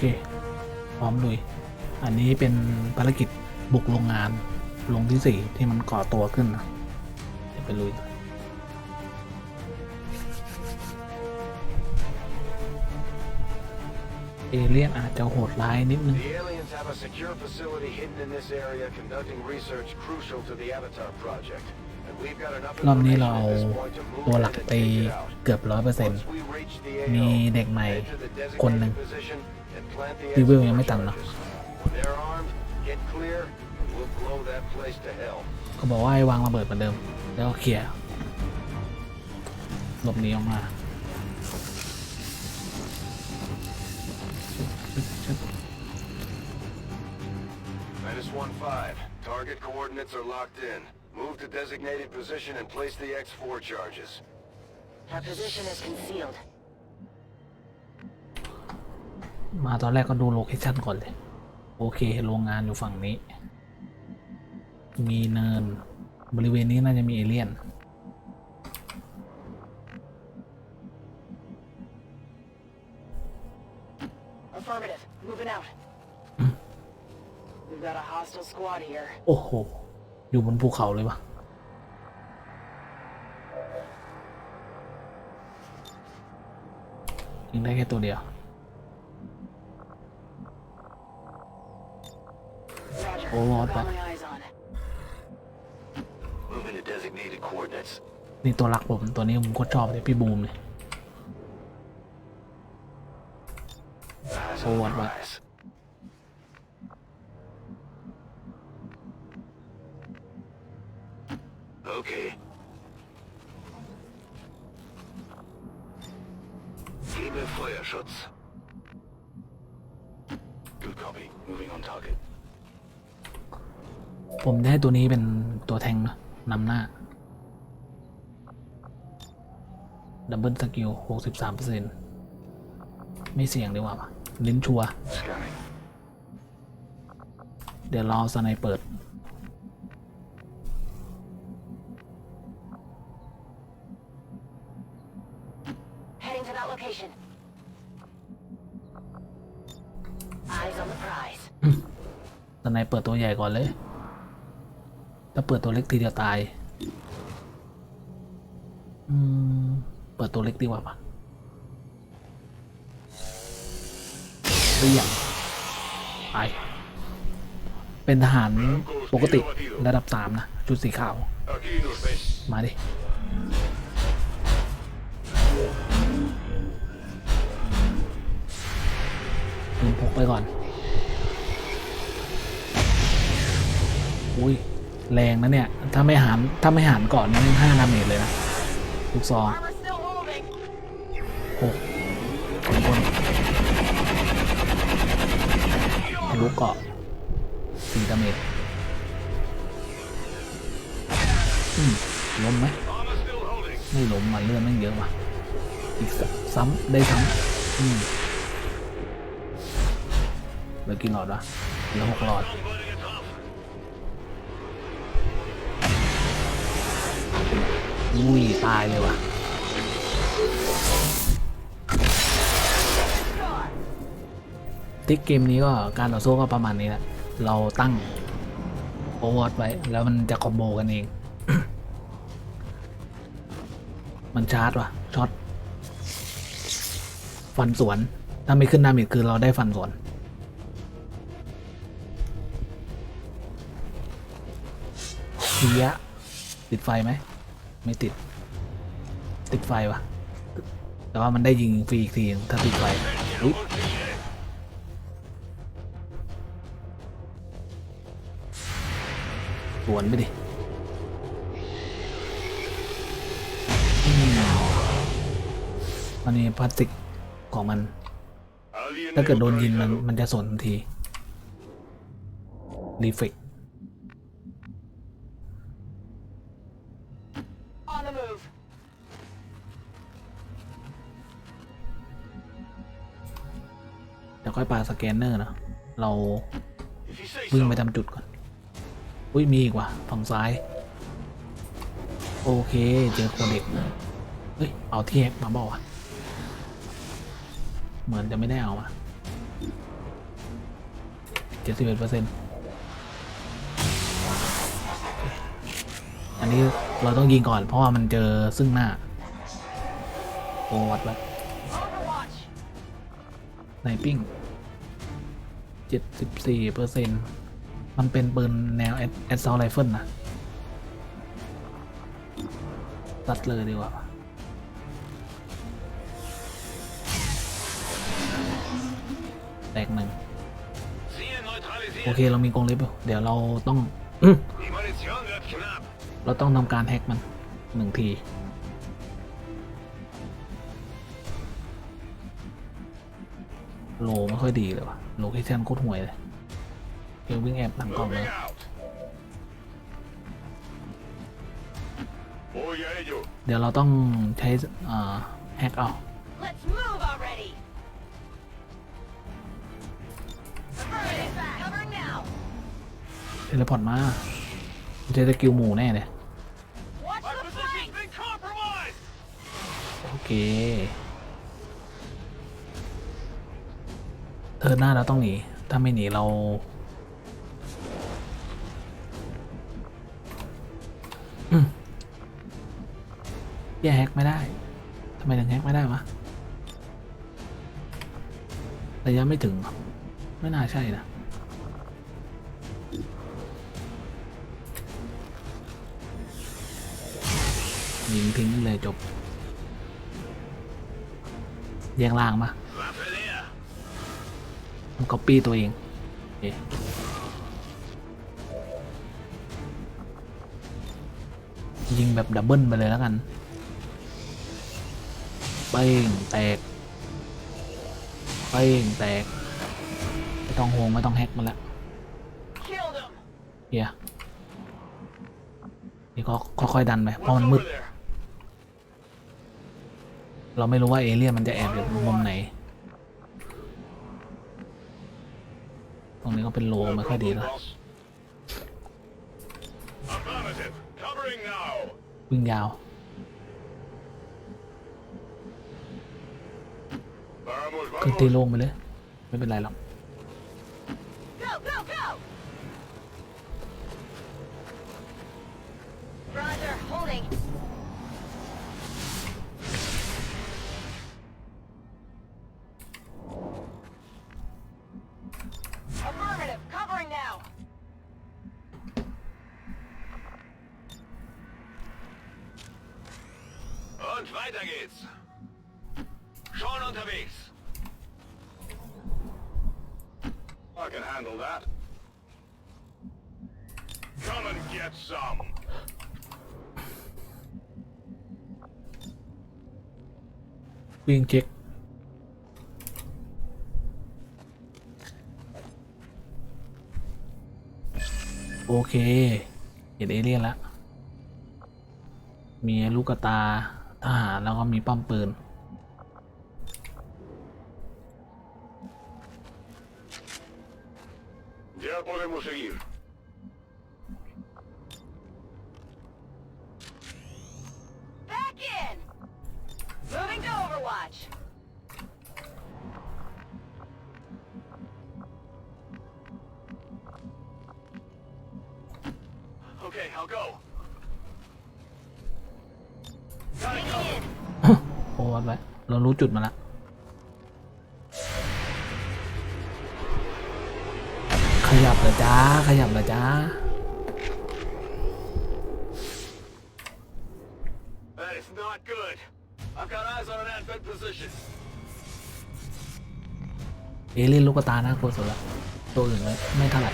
เคพร้อมลุย อันนี้เป็นภารกิจบุกโรงงานโรงที่สี่ที่มันก่อตัวขึ้นนะเดี๋ยวไปลุยเอเลี่ยนอาจจะโหดร้ายนิดนึง The aliens have a secure facility hidden in this area conducting research crucial to the Avatar project. รอบนี้เราเอาตัวหลักไปเกือบร้อยเปอร์เซ็นต์มีเด็กใหม่คนหนึ่งรีวิวยังไม่ตันเนาะก็บอกว่าให้วางระเบิดเหมือนเดิม แล้วเคลียร์หลบหนีออกมาชึบ Minus Move to designated position and place the X4 charges. Our position is concealed. มาตอนแรกก็ดูโลเคชั่นก่อนเลย โอเคโรงงานอยู่ฝั่งนี้ มีเนิน บริเวณนี้น่าจะมีเอเลี่ยน Affirmative. Moving out. We've got a hostile squad here. โอ้โห อยู่บนภูเขาเลยปะยิงได้แค่ตัวเดียว โอ้โหนี่ตัวหลักผมตัวนี้ผมก็ชอบเลยพี่บูมเลยโอ้รอดปะ on target. ผมจะให้ตัวนี้เป็นตัวแทงนะนำหน้า ดับเบิลสกิลหกสิบสามเปอร์เซ็นไม่เสี่ยงดีกว่าปะลิ้นชัวร์ Scanning. เดี๋ยวรอสไนเปิด ไนเปิดตัวใหญ่ก่อนเลย ถ้าเปิดตัวเล็กทีเดียวตาย อืม เปิดตัวเล็กดีกว่าปะเรียงไปเป็นทหารปกติระดับสามนะ ชุดสีขาว มาดิปืนพกไปก่อน อุ้ยแรงนะเนี่ย ถ้าไม่หันถ้าไม่หันก่อนนี่ห้าดาเมจเลยนะลูกซองหกคนคนทะลุเกาะสี่ดาเมจอืมล้มไหมไม่ล้มมาเลื่อนไม่งเยอะว่ะอีกสักซ้ำได้ซ้ำอืมเหลือกี่หลอดวะเหลือหกหลอด อุ้ยตายเลยว่ะติ๊กเกมนี้ก็การต่อสู้ก็ประมาณนี้แหละ เราตั้งโอเวอร์ไว้ แล้วมันจะคอมโบกันเอง มันชาร์จว่ะช็อตฟันสวน ถ้าไม่ขึ้นดาเมจคือเราได้ฟันสวนเฮียติดไฟไหม ไม่ติด ติดไฟวะแต่ว่ามันได้ยิงฟรีอีกทีถ้าติดไฟอุ๊ยสวนไปดิมันมีพลาสติกของมัน ถ้าเกิดโดนยิงมันมันจะสนทันทีรีเฟก ค่อยปาสแกนเนอร์นะเราวิ่งไปทำจุดก่อน อุ้ยมีอีกว่ะฝั่งซ้าย โอเค เจอโคเด็กเฮ้ย เอาที่แฮกมาบอกว่ะเหมือนจะไม่ได้เอามาเจ็ดสิบเอ็ดเปอร์เซ็นต์อันนี้เราต้องยิงก่อนเพราะว่ามันเจอซึ่งหน้า โอวัดไว้ Overwatch. ในปิ้ง เจ็ดสิบสี่เปอร์เซ็นต์มันเป็นปืนแนวแอดซอลไรเฟิลนะตัดเลยดีกว่าแตกหนึ่งโอเคเรามีกรงเล็บเดี๋ยวเราต้อง เราต้องทำการแฮกมันหนึ่งทีโลไม่ค่อยดีเลยว่ะ โลเคชั่นโคตรห่วยเลยเอลวิ่งแอบหลังกล่องเลย Moving out. Voy a ello. เดี๋ยวเราต้องใช้อ่าแฮกเอา Let's move already. Affirmative. Covering now. เทเลพอร์ตมาเจอสกิลหมูแน่เลย Watch My the position's flank. been compromised. โอเค เธอหน้าเราต้องหนี ถ้าไม่หนีเรา อืมแย่แฮกไม่ได้ทำไมถึงแฮกไม่ได้วะระยะไม่ถึง ไม่น่าใช่นะยิงทิ้งเลยจบ แยงล่างมา มันก๊อปปี้ตัวเองเยิงแบบดับเบิลไปเลยแล้วกันเป้งแตกเป้งแตก ไม่ต้องโฮงไม่ต้องแฮกมันละเฮียนี่ก็ค่อยๆดันไปเพราะมันมืด เราไม่รู้ว่าเอเลี่ยนมันจะแอบอยู่มุมไหน ตรงนี้ก็เป็นโลไม่ค่อยดีแล้ววิ่งยาว Vamos, ขึ้นตีโล่งไปเลย ไม่เป็นไรหรอก วิ่งเช็คโอเค เห็นเอเลี่ยนแล้ว มีลูกตาทหารแล้วก็มีป้อมปืน วัดไว้ เรารู้จุดมาแล้วขยับเหรอจ้า ขยับเหรอจ้า That is not good. I've got eyes on an advent position. เอเลี่ยนลูกกระตาน่ากลัวสุดละตัวอื่นไม่ไม่เท่าไหร่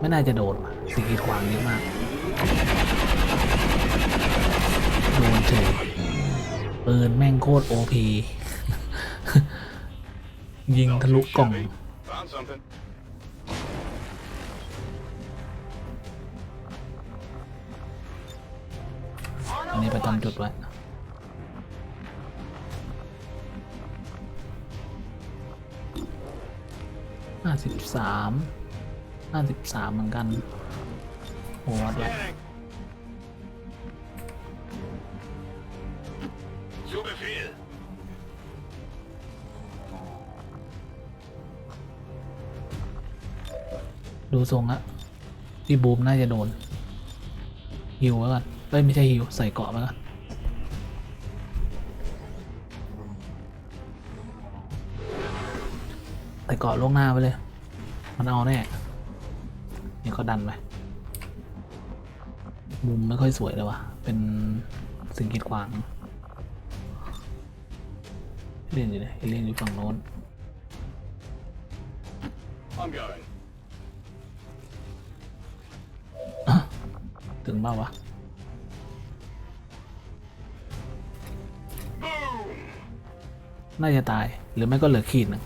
ไม่น่าจะโดนว่ะสกีดขวางเยอะมากโดนเฉย ปืนแม่งโคตรโอพียิงทะลุกล่องอันนี้ประจำจุดไว้ห้าสิบสามห้าสิบสามเหมือนกันโหวัดไว้ ดูทรงละพี่บูมน่าจะโดนฮิวไว้ก่อนเอ้ยไม่ใช่ฮิวใส่เกาะไว้ก่อนใส่เกาะล่วงหน้าไปเลย มันเอาแน่นี่ก็ดันไปมุมไม่ค่อยสวยเลยวะเป็นสิ่งกีดขวางเล่นอยู่เลยเล่นอยู่ฝั่งโน้น I'm going. ถึงบ้าวะน่าจะตายหรือไม่ก็เหลือขีดหนึ่ง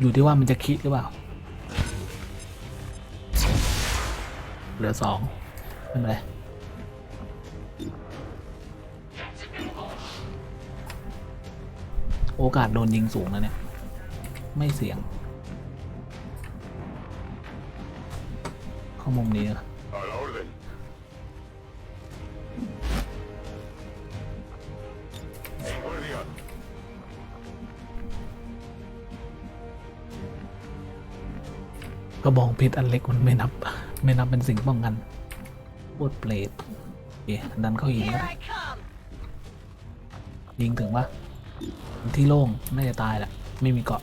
อยู่ที่ว่ามันจะคิดหรือเปล่า เหลือสองไม่เป็นไรโอกาสโดนยิงสูงนะเนี่ย ไม่เสี่ยง ข้ามุมนี้นะ กระบองเพชรอันเล็กมันไม่นับ ไม่นับเป็นสิ่งป้องกันโคตรเปรตโอเคดันเข้าหินก็ Here ได้ I come. ยิงถึงปะที่โล่งน่าจะตายแหละ ไม่มีเกาะ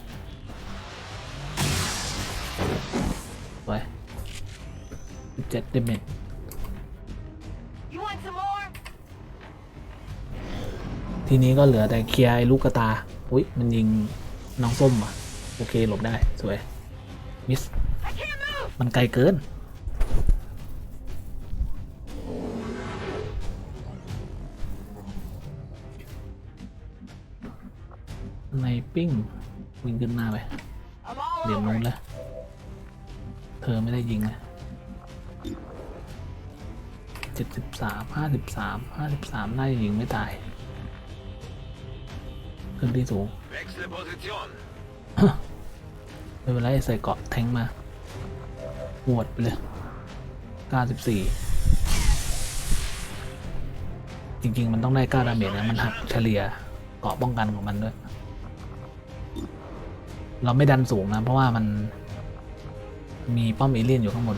ไว้สิบเจ็ดเดเมจ You want some more? ทีนี้ก็เหลือแต่เคลียร์ไอ้ลูกกระตา อุ้ยมันยิงน้องส้มอะ โอเค หลบได้ สวย มิส I can't move. มันไกลเกิน ในปิ้ง วิ่งขึ้นหน้าไปเหลี่ยม over นู้นเลยเธอไม่ได้ยิงเลยเจ็ดสิบสามห้าสิบสามห้าสิบสามน่าจะยิงไม่ตาย ขึ้นที่สูง ไม่เป็นไรใส่เกาะแทงมา หวดไปเลย 94 จริง ๆ มันต้องได้ 9 ดาเมจนะ มันหักเฉลี่ยเกาะป้องกันของมันด้วย เราไม่ดันสูงนะ เพราะว่ามันมีป้อมเอเลี่ยนอยู่ข้างบน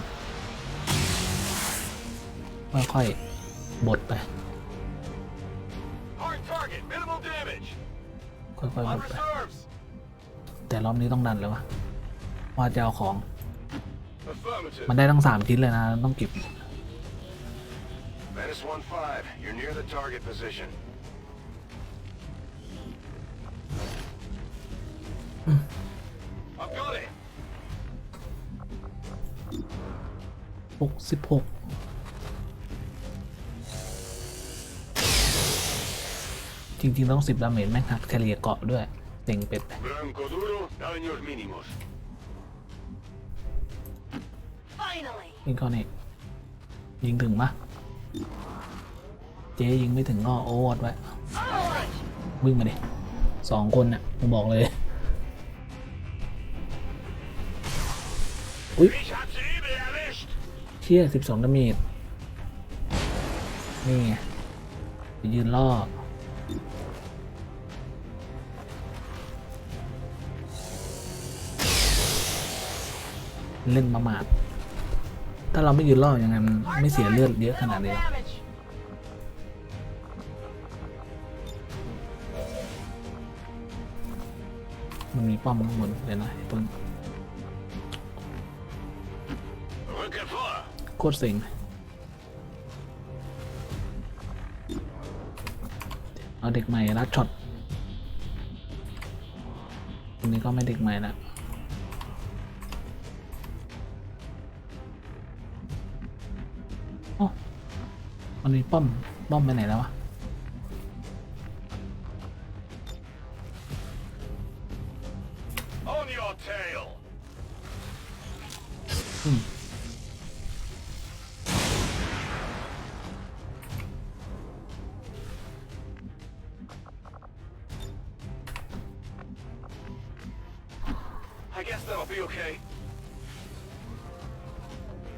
ค่อยๆบดไป Hard target. Minimal damage. ค่อยๆบ On ดไป reserves. แต่รอบนี้ต้องดันเลยวะว่าจะเอาของ Affirmative. มันได้ทั้งสามชิ้นเลยนะต้องเก็บ Menace 1-5. You're near the target position. 've got it. หกสิบหกจริงๆ ต้องสิบดาเมจแม่งหักเฉลี่ยเกาะด้วยเต็งเป็ดไป ยิงเข้านี่ยิงถึงปะเจ๊ยิงไม่ถึงก็โอวอดไว้วิ่งมาดิสองคนน่ะผมบอกเลยอุ้ยเชี่ยสิบสองดาเมจนี่ไงยืนล่อเล่นมาหมาด ถ้าเราไม่ยืนล่อยังไงมันไม่เสียเลือดเยอะขนาดนี้หรอก damage. มันมีป้อมข้างบนเดี๋ยวนะไอ้เพิ่ง Rücke vor. โคตรเซ็งเอาเด็กใหม่รัดช็อตคนนี้ก็ไม่เด็กใหม่ละ มันมีป้อม ป้อมไปไหนแล้ววะ On your tail. อืม I guess that'll be okay.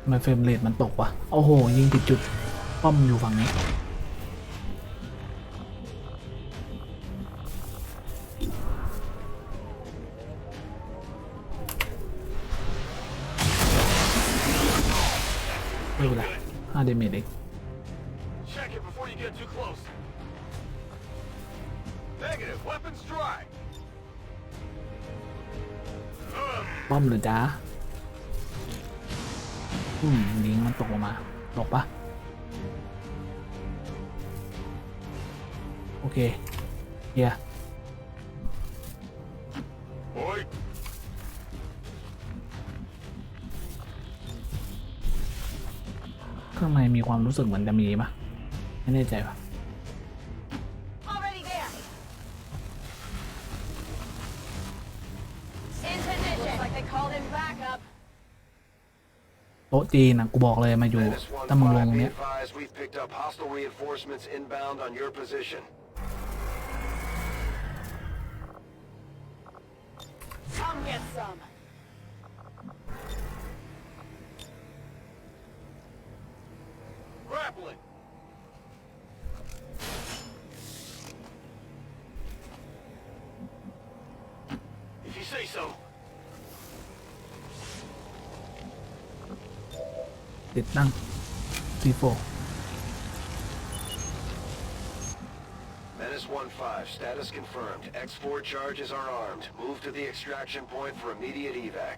ทำไมเฟรมเรทมันตกวะ โอ้โห ยิงผิดจุด ป้อมอยู่ฝั่งนี้ ไม่เป็นไรห้าเดเมจเอง Check it before you get too close. Negative. Weapon strike. ป้อมหรือจ้าอืมลิงมันตกลงมา ตกปะ โอเคเฮีย Oi. ข้างในมีความรู้สึกเหมือนจะมีปะไม่แน่ใจปะ Already there. In position. Looks like they called in backup. โต๊ะจีนนะกูบอกเลยมาอยู่ Menace ถ้ามึงลง 1-5, ตรง be เนี้ย Get some. Grappling. If you say so. Wait not people Menace 1-5, status confirmed. X4 charges are armed. Move to the extraction point for immediate evac.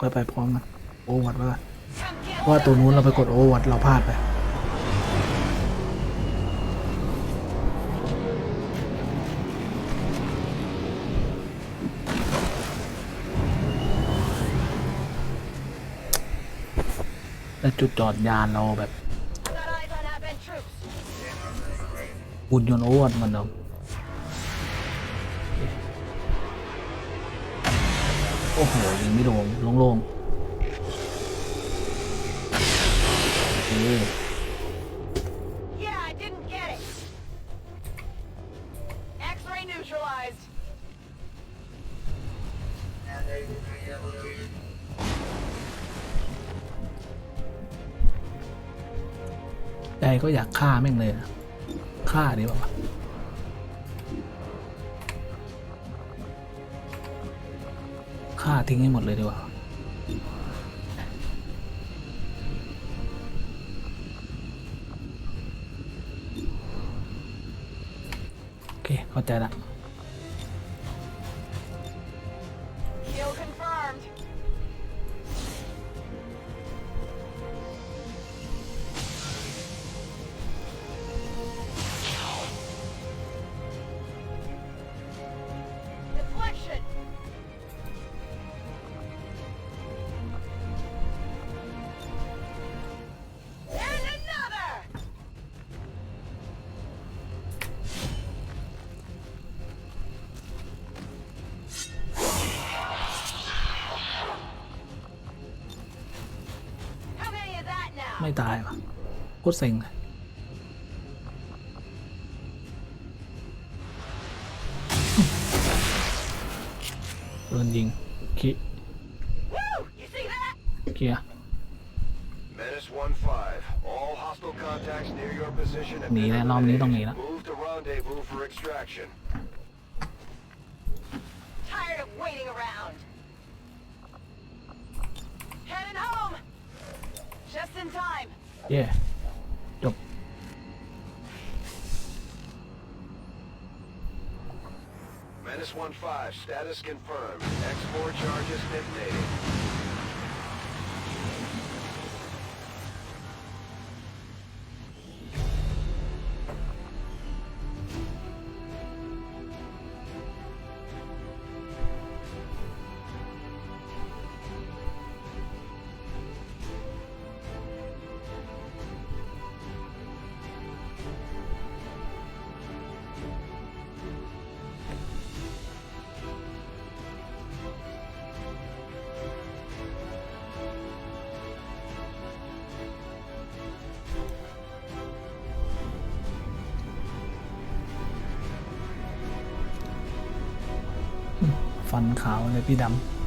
ค่อยไปพร้อมกันโอวัดว่า Come get เพราะว่าตัวนู้นเราไปกดโอวัดเราพลาดไปแต่จุดจอดยานเราแบบ Got eyes on Advent troops. หุ่นยนต์โอวัดมือนเดิมโอ้โหยิงไม่โดนโล่งๆเออ Yeah, I didn't get it. X-ray neutralized. ใจก็อยากฆ่าแม่งเลยนะฆ่าดีกว่า ฆ่าทิ้งให้หมดเลยดีกว่า โอเค เข้าใจละ ไม่ตายวะโคตรเซ็งเลยโดนยิงคิ Woo! You see that? เคลียร์ Menace 1-5. All hostile contacts near your position have หนี been แล้วรอบนี้ต้องหนี eliminated. แล้ว Move to rendezvous for extraction. Tired of waiting around. In time. เย่จบ Menace Menace 1-5, status confirmed. X4 charges detonating. ฟันขาวเลยพี่ดำ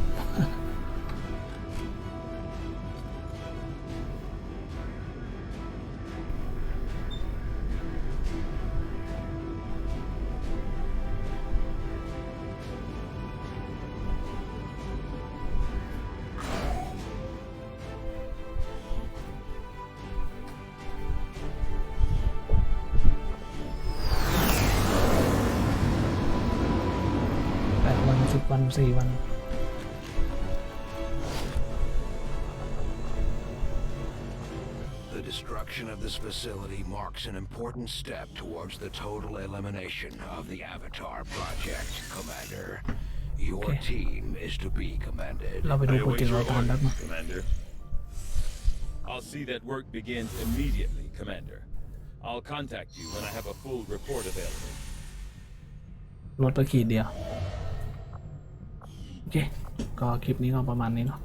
สิบวันสี่วัน The destruction of this facility marks an important step towards the total elimination of the Avatar Project, Commander. Your Okay. team is to be commended. เราไปดู I โปร await เจกต์ your รายการ orders, แป๊บนึง Commander. I'll see that work begins immediately, Commander. I'll contact you when I have a full report available. ลดไปขีดเดียวโอ เค ก็คลิปนี้ก็ประมาณนี้เนาะ